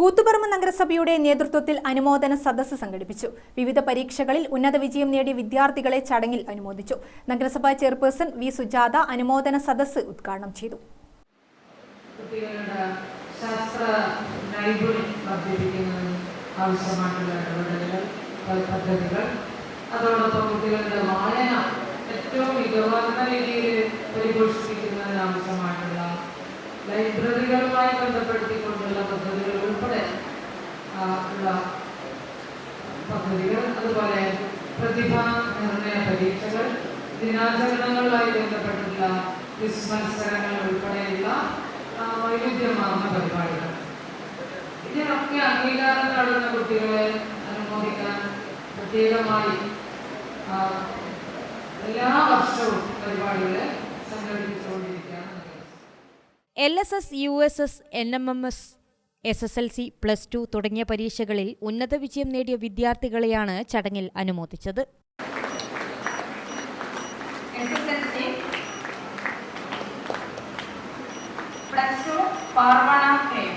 കൂത്തുപറമ്പ് നഗരസഭയുടെ നേതൃത്വത്തിൽ അനുമോദന സദസ്സ് സംഘടിപ്പിച്ചു. വിവിധ പരീക്ഷകളിൽ ഉന്നത വിജയം നേടിയ വിദ്യാർത്ഥികളെ ചടങ്ങിൽ അനുമോദിച്ചു. നഗരസഭാ ചെയർപേഴ്സൺ വി. സുജാത അനുമോദന സദസ്സ് ഉദ്ഘാടനം ചെയ്തു. അതോടൊപ്പം കുട്ടികളുടെ വായന ഏറ്റവും മികവാർന്ന രീതിയിൽ പരിപോഷിപ്പിക്കുന്നതിന് പ്രതിഭാ നിർണയ പരീക്ഷകൾ ദിനാചരണങ്ങളുമായി ബന്ധപ്പെട്ടുള്ള ക്വിസ് മത്സരങ്ങൾ ഉൾപ്പെടെയുള്ള വൈവിധ്യമാർന്ന പരിപാടികൾ. ഇതിനൊക്കെ അംഗീകാരം നേടുന്ന കുട്ടികളെ അനുമോദിക്കാൻ പ്രത്യേകമായി എല്ലാ വർഷവും പരിപാടികളെ സംഘടിപ്പിച്ചുകൊണ്ടിരിക്കുകയാണ്. L S S U S S N M M S S S L C plus two തുടങ്ങിയ പരീക്ഷകളിൽ ഉന്നത വിജയം നേടിയ വിദ്യാർത്ഥികളെയാണ് ചടങ്ങിൽ അനുമോദിച്ചത്. Plus two Parvana Parvana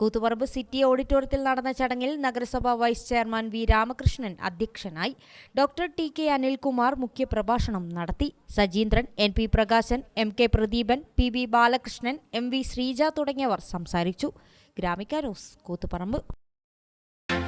Koothuparamba city ഓഡിറ്റോറിയത്തിൽ നടന്ന ചടങ്ങിൽ നഗരസഭാ വൈസ് ചെയർമാൻ വി രാമകൃഷ്ണൻ അധ്യക്ഷനായി ഡോക്ടർ ടി കെ അനിൽകുമാർ മുഖ്യപ്രഭാഷണം നടത്തി. Sajeendran N P Prakashan M K Pradeepan P B Balakrishnan M V Sreeja തുടങ്ങിയവർ സംസാരിച്ചു. Gramika news Koothuparamba.